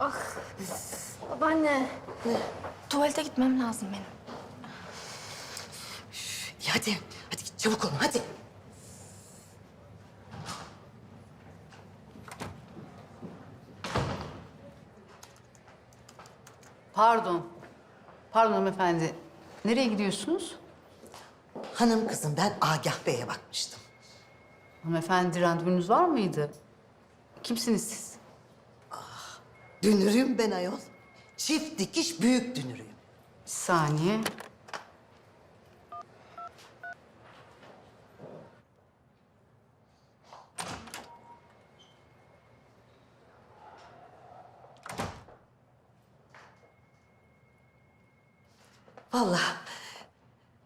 Ah. Babaanne. Tuvalete gitmem lazım benim. İyi hadi. Hadi git çabuk olun hadi. Pardon. Pardon hanımefendi. Nereye gidiyorsunuz? Hanım kızım ben Agah Bey'e bakmıştım. Hanımefendi randevunuz var mıydı? Kimsiniz siz? Dünürüyüm ben ayol. Çift dikiş büyük dünürüyüm. Bir saniye. Vallahi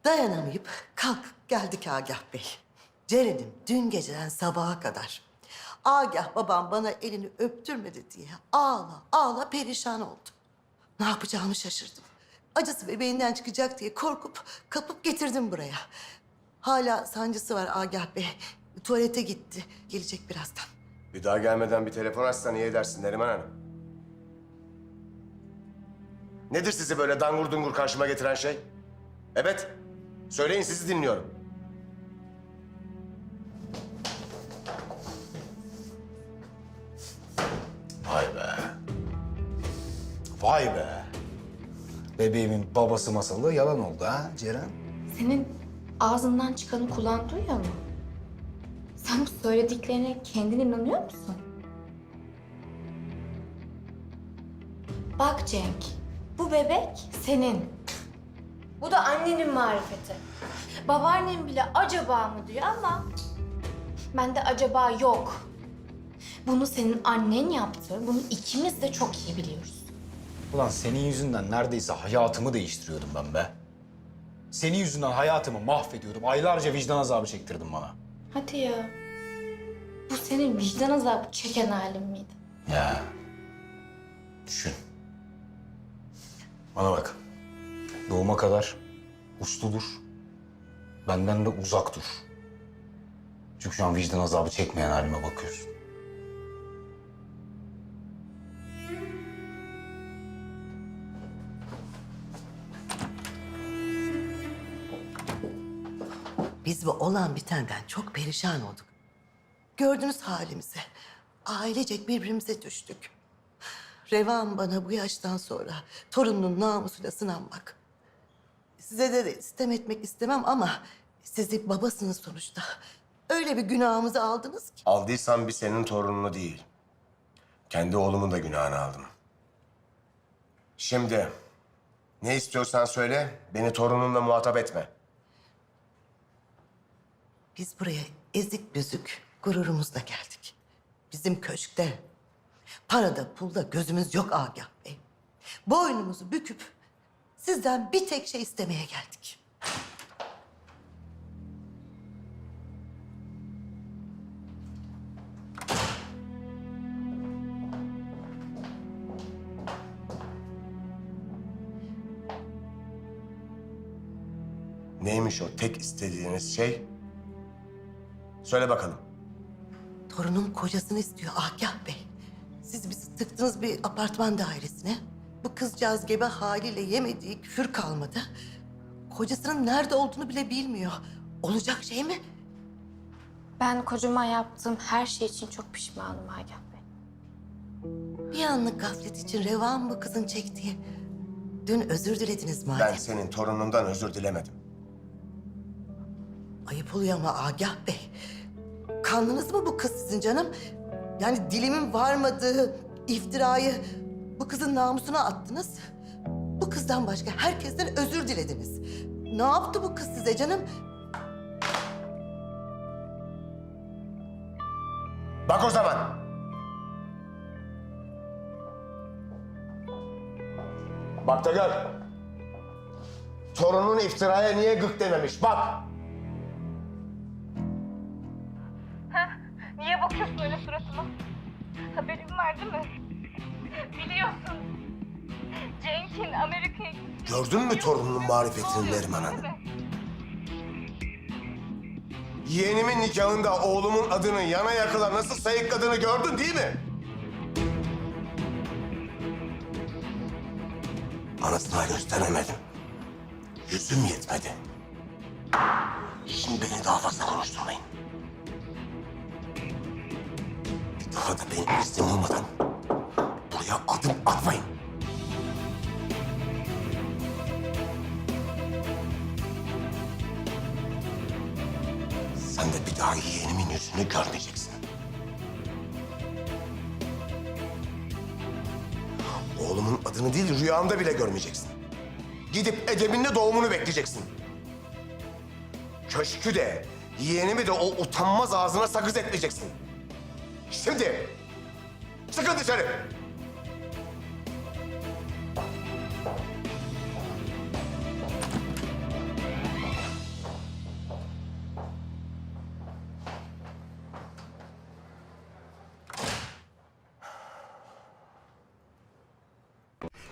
dayanamayıp kalkıp geldik Agah Bey. Ceren'im dün geceden sabaha kadar Agah babam bana elini öptürmedi diye ağla ağla perişan oldu. Ne yapacağımı şaşırdım. Acısı bebeğinden çıkacak diye korkup kapıp getirdim buraya. Hala sancısı var Agah Bey. Tuvalete gitti. Gelecek birazdan. Bir daha gelmeden bir telefon açsan iyi edersin Neriman Hanım. Nedir sizi böyle dangur dungur karşıma getiren şey? Evet. Söyleyin sizi dinliyorum. Vay be. Bebeğimin babası masalı yalan oldu ha Ceren? Senin ağzından çıkanı kulağın duyuyor mu? Sen bu söylediklerine kendin inanıyor musun? Bak Cenk, bu bebek senin. Bu da annenin marifeti. Babaannem bile acaba mı diyor ama bende acaba yok. Bunu senin annen yaptı. Bunu ikimiz de çok iyi biliyoruz. Ulan senin yüzünden neredeyse hayatımı değiştiriyordum ben be. Senin yüzünden hayatımı mahvediyordum. Aylarca vicdan azabı çektirdin bana. Hadi ya. Bu senin vicdan azabı çeken halin miydi? Ya. Düşün. Bana bak. Doğuma kadar uslu dur. Benden de uzak dur. Çünkü şu an vicdan azabı çekmeyen halime bakıyorsun. Biz bu olan bitenden çok perişan olduk. Gördünüz halimizi. Ailecek birbirimize düştük. Revan bana bu yaştan sonra torununun namusuyla sınanmak. Size de, istem etmek istemem ama siz babasınız sonuçta. Öyle bir günahımızı aldınız ki. Aldıysam bir senin torununu değil. Kendi oğlumun da günahını aldım. Şimdi ne istiyorsan söyle, beni torununla muhatap etme. Biz buraya ezik büzük gururumuzla geldik. Bizim köşkte parada pulda gözümüz yok Agah Bey. Boynumuzu büküp sizden bir tek şey istemeye geldik. Neymiş o tek istediğiniz şey? Söyle bakalım. Torunum kocasını istiyor Agah Bey. Siz bizi tıktınız bir apartman dairesine. Bu kızcağız gebe haliyle yemediği küfür kalmadı. Kocasının nerede olduğunu bile bilmiyor. Olacak şey mi? Ben kocama yaptığım her şey için çok pişmanım Agah Bey. Bir anlık gaflet için revan bu kızın çektiği. Dün özür dilediniz madem. Ben senin torunundan özür dilemedim. Ayıp oluyor ama Agah Bey. Kanlınız mı bu kız sizin canım? Yani dilimin varmadığı iftirayı bu kızın namusuna attınız. Bu kızdan başka herkesten özür dilediniz. Ne yaptı bu kız size canım? Bak o zaman. Bak da gör. Torunun iftiraya niye gık dememiş bak. Bakıyorsun öyle suratıma? Haberin var değil mi? Biliyorsun. Cenk'in Amerika'ya gittiğini Gördün mü torununun marifetini Neriman Hanım? mi? Yeğenimin nikahında oğlumun adını yana yakıla nasıl sayıkladığını gördün değil mi? Anasına gösteremedim. Yüzüm yetmedi. Şimdi beni daha fazla konuşturmayın. Daha da benim iznim olmadan buraya adım atmayın. Sen de bir daha yeğenimin yüzünü görmeyeceksin. Oğlumun adını değil rüyanda bile görmeyeceksin. Gidip edebinle doğumunu bekleyeceksin. Köşkü de, yeğenimi de o utanmaz ağzına sakız etmeyeceksin. Şimdi çıkın dışarı.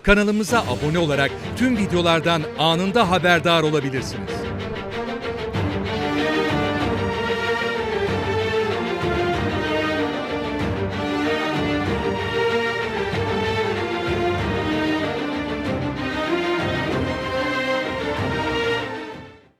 Kanalımıza abone olarak tüm videolardan anında haberdar olabilirsiniz.